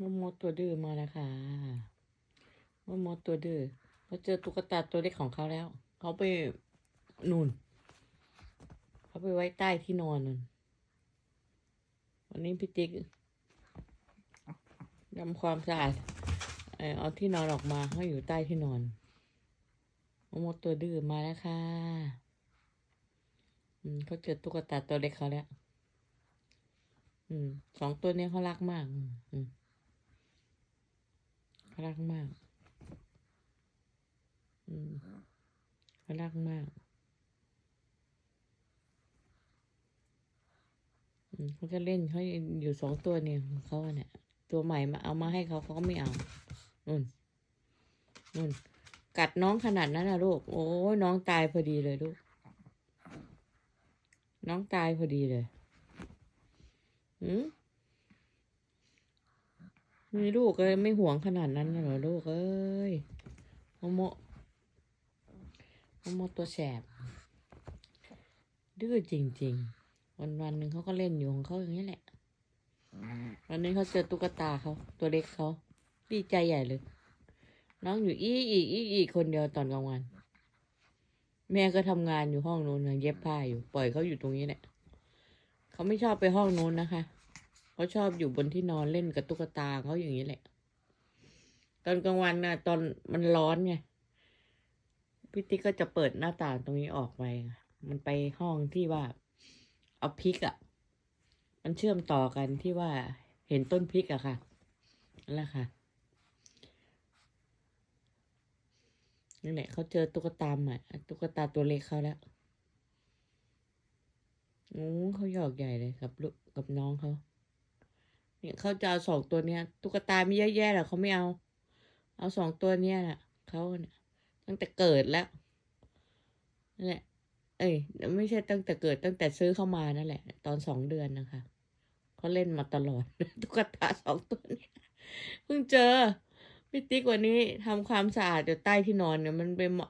มดมดตัวดื้อมาแล้วค่ะมดมดตัวดื้อเขาเจอตุ๊กตาตัวเล็กของเขาแล้ว เขาไปนู่น เขาไปไว้ใต้ที่นอนนนวันนี้พี่ติ๊กทำความสะอาดเออเอาที่นอนออกมาเขาอยู่ใต้ที่นอนมดมดตัวดื้อมาแล้วค่ะอืมเขาเจอตุ๊กตาตัวเล็กเขาแล้ว อืม สองตัวนี้เขารักมาก อืม เขารักมาก อืมเขารักมาก อืมเขาจะเล่นเขาอยู่สองตัวเนี่ยของเขาเนี่ยตัวใหม่มาเอามาให้เขาเขาก็ไม่เอานู่นนู่นกัดน้องขนาดนั้นนะลูก โอ้ยน้องตายพอดีเลยลูก น้องตายพอดีเลยหืม มีลูกเลยไม่ห่วงขนาดนั้นนะเหรอลูกเอ้ยโมโมโมโมตัวแสบดื้อจริง ๆ วันวันหนึ่งเขาก็เล่นอยู่ของเขาอย่างนี้แหละ วันนี้เขาเจอตุ๊กตาเขาตัวเล็กเขาดีใจใหญ่เลย น้องอยู่อีอีอีอีคนเดียวตอนกลางวัน แม่ก็ทำงานอยู่ห้องนู้นเย็บผ้าอยู่ ปล่อยเขาอยู่ตรงนี้แหละเขาไม่ชอบไปห้องนู้นนะคะ เขาชอบอยู่บนที่นอนเล่นกับตุ๊กตาเขาอย่างนี้แหละ ตอนกลางวันน่ะตอนมันร้อนไงพี่ติ๊กก็จะเปิดหน้าต่างตรงนี้ออกไป มันไปห้องที่ว่า เอาพริกอะ่ะ มันเชื่อมต่อกันที่ว่าเห็นต้นพริกอะค่ะนั่นแหละค่ะนี่แหละเขาเจอตุ๊กตาใหม่ตุ๊กตาตัวเล็กเขาแล้วโอ้เขาหยอกใหญ่เลยกับลูกกับน้องเขา เนี่ยเขาจะเอาสองตัวเนี้ยตุ๊กตาไมีเยอะแยะแหละเขาไม่เอา เอาสองตัวเนี้ยน่ะเขาเนี่ยตั้งแต่เกิดแล้วนั่นแหละ เอ้ยไม่ใช่ตั้งแต่เกิดตั้งแต่ซื้อเข้ามานั่นแหละ ตอนสองเดือนนะคะเขาเล่นมาตลอดตุ๊กตาสองตัวเนี้เพิ่งเจอพี่ติ๊กวันนี้ทำความสะอาดอยู่ใต้ที่นอนเนี่ยมันไปหม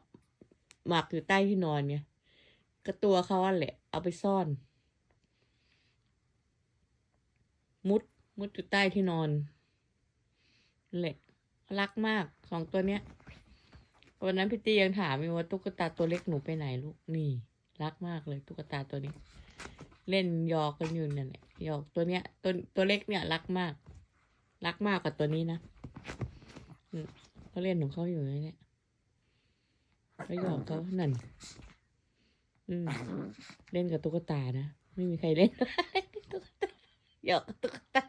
หมักอยู่ใต้ที่นอนไงก็ตัวเขาอะแหละ เอาไปซ่อน มุด มุดอยู่ใต้ที่นอนนั่นแหละรักมากสองตัวเนี้ย วันนั้นพี่ตียังถามอยู่ว่าตุ๊กตาตัวเล็กหนูไปไหนลูกนี่ รักมากเลยตุ๊กตาตัวนี้ เล่นหยอกกันอยู่นั่นแหละหยอกตัวเนี้ยตัวตัวเล็กเนี่ยรักมาก รักมากกว่าตัวนี้นะเขาเล่นของเขาอยู่นั่แหละเขาหยอกเขานั่นอืมเล่นกับตุ๊กตานะ ไม่มีใครเล่นตุ๊กตาหยอกตุ๊กตา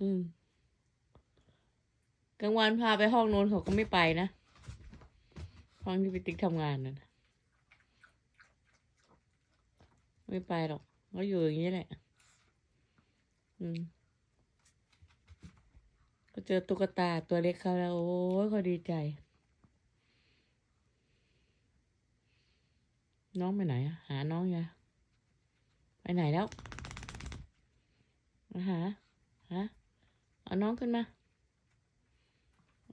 อืมกลางวันพาไปห้องโน้นเขาก็ไม่ไปนะห้องที่พี่ติ๊กทำงานนั่นน่ะไม่ไปหรอกเขาอยู่อย่างนี้แหละ อืมก็เจอตุ๊กตาตัวเล็กเขาแล้ว โอ้ยเขาดีใจ น้องไปไหนอะหาน้องยังไปไหนแล้วมาหา ฮะ เอาน้องขึ้นมา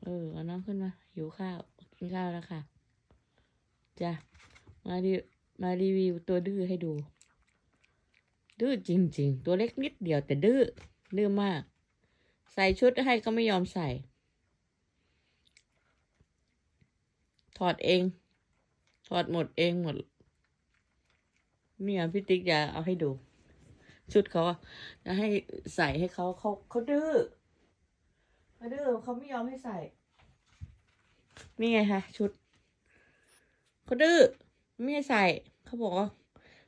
เออ เอาน้องขึ้นมา หิวข้าว กินข้าวแล้วค่ะ จ้ะ มาดีมารีวิวตัวดื้อให้ดู ดื้อจริง ๆ ตัวเล็กนิดเดียวแต่ดื้อ ดื้อมาก ใส่ชุดให้ก็ไม่ยอมใส่ ถอดเอง ถอดหมดเองหมด เนี่ยพี่ติ๊กจะเอาให้ดู ชุดเขาอะจะให้ใส่ให้เขาเขาเขาดื้อ เขาดื้อเขาไม่ยอมให้ใส่ นี่ไงคะชุดเขาดื้อไม่ให้ใส่เขาบอกว่า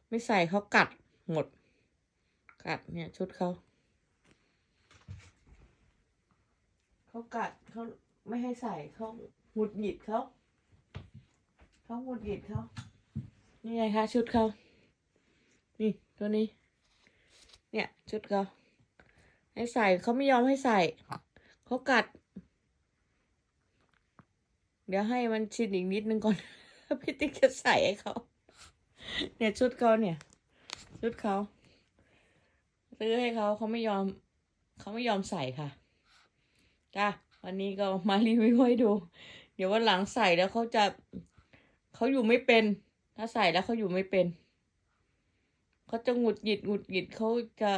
ไม่ใส่เขากัดหมด กัดเนี่ยชุดเขาเขากัดเขาไม่ให้ใส่เขาหงุดหงิดเขาเขาหงุดหงิดเขานี่ไงคะชุดเขานี่ตัวนี้ เนี่ยชุดเขาให้ใส่เขาไม่ยอมให้ใส่ เขากัด เดี๋ยวให้มันชินอีกนิดนึงก่อน พี่ติ๊กจะใส่ให้เขา เนี่ยชุดเขาเนี่ย ชุดเขาซื้อให้เขาเขาไม่ยอม เขาไม่ยอมใส่ค่ะจ้าวันนี้ก็มารีวิวให้ดู เดี๋ยววันหลังใส่แล้วเขาจะเขาอยู่ไม่เป็น ถ้าใส่แล้วเขาอยู่ไม่เป็นเขาจะหงุดหงิดหงุดหงิดเขาจะ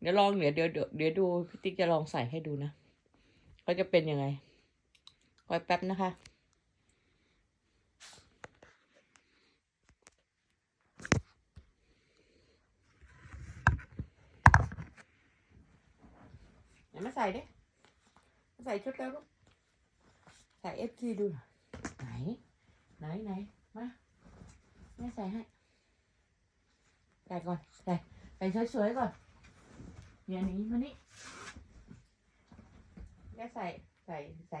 เดี๋ยวลองเดี๋ยวเดี๋ยวเดี๋ยวดูพี่ติ๊กจะลองใส่ให้ดูนะ ก็จะเป็นยังไงคอยแป๊บนะคะ เดี๋ยวมาใส่ดิมาใส่ชุดแล้วลูก ใส่เอฟทีดูหน่อยไหน ไหนไหนมาแม่ใส่ให้ ใส่ก่อน ใส่ ใส่สวยๆก่อนเนี่ยนี้มานี่ แม่ใส่ใส่ใส่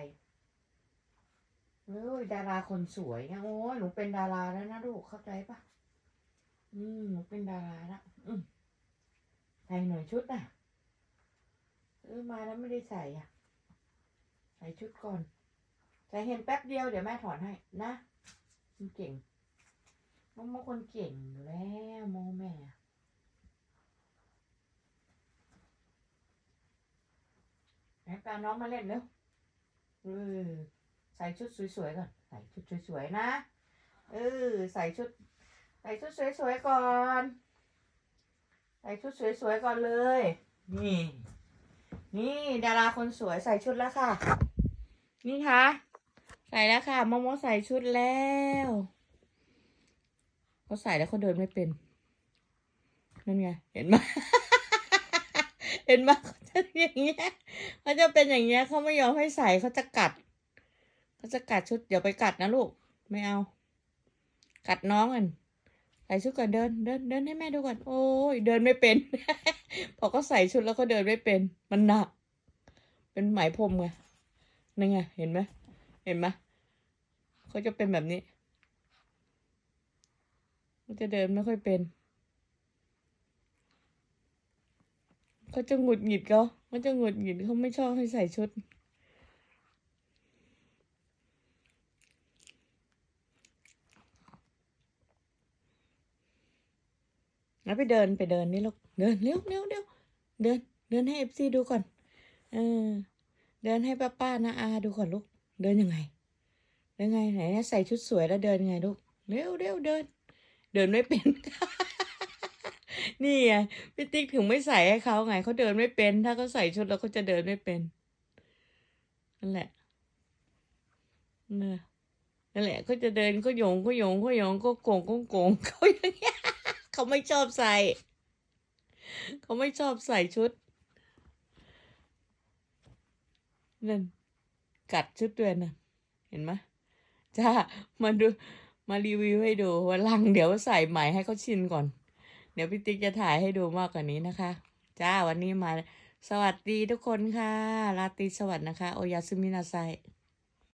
เฮ้ยดาราคนสวยนะโอ้ยหนูเป็นดาราแล้วนะลูกเข้าใจปะอืมหนูเป็นดาราแล้วอืมใส่หน่อยชุดน่ะเออมาแล้วไม่ได้ใส่อะ ใส่ชุดก่อน ใส่เห็นแป๊บเดียวเดี๋ยวแม่ถอนให้นะมันเก่งน้องโมคนเก่งอยู่แล้วโมแม่ ไหนปลาน้องมาเล่นเร็วเออใส่ชุดสวยๆก่อน ใส่ชุดสวยๆนะ เออ ใส่ชุด ใส่ชุดสวยๆก่อน ใส่ชุดสวยๆก่อนเลย นี่ นี่ดาราคนสวยใส่ชุดแล้วค่ะ นี่ค่ะใส่แล้วค่ะโมโมใส่ชุดแล้วเขาใส่แล้วเขาเดินไม่เป็น นั่นไง เห็นไหม เห็นไหมเขาจะอย่างเงี้ยเขาจะเป็นอย่างเงี้ยเขาไม่ยอมให้ใส่เขาจะกัดเขาจะกัดชุดอย่าไปกัดนะลูก ไม่เอา กัดน้องกันใส่ชุดก่อนเดินเดินเดินให้แม่ดูก่อนโอ้ยเดินไม่เป็น พอเขาใส่ชุดแล้วก็เดินไม่เป็น มันหนัก เป็นไหมพรมไงนั่นไงเห็นไหมเห็นไหมเขาจะเป็นแบบนี้เขาจะเดินไม่ค่อยเป็น เขาจะหงุดหงิดเขาเขาจะหงุดหงิดเขาไม่ชอบให้ใส่ชุด แล้วไปเดินไปเดินนี่ลูก เดินเร็วเร็วเร็วเดิน เดินให้เอฟซีดูก่อน เออ เดินให้ป้าป้านะอาดูก่อนลูก เดินยังไง เดินไงไหนใส่ชุดสวยแล้วเดินยังไงลูก เร็วเร็วเดิน เดินไม่เป็น นี่ไงพี่ติ๊กถึงไม่ใส่ให้เขาไงเขาเดินไม่เป็น ถ้าเขาใส่ชุดแล้วเขาจะเดินไม่เป็นนั่นแหละนี่นั่นแหละเขาจะเดินก็โยงก็โยงก็โยงก็โกงก็โกงเขาอย่างเงี้ยเขาไม่ชอบใส่เขาไม่ชอบใส่ชุดนั่นกัดชุดด้วยนะเห็นไหมจ้ามาดูมารีวิวให้ดูวันหลังเดี๋ยวใส่ใหม่ให้เขาชินก่อน เดี๋ยวพี่ติ๊กจะถ่ายให้ดูมากกว่านี้นะคะ จ้าวันนี้มา สวัสดีทุกคนค่ะ ราตรีสวัสดิ์นะคะ โอยาซึมินาไซ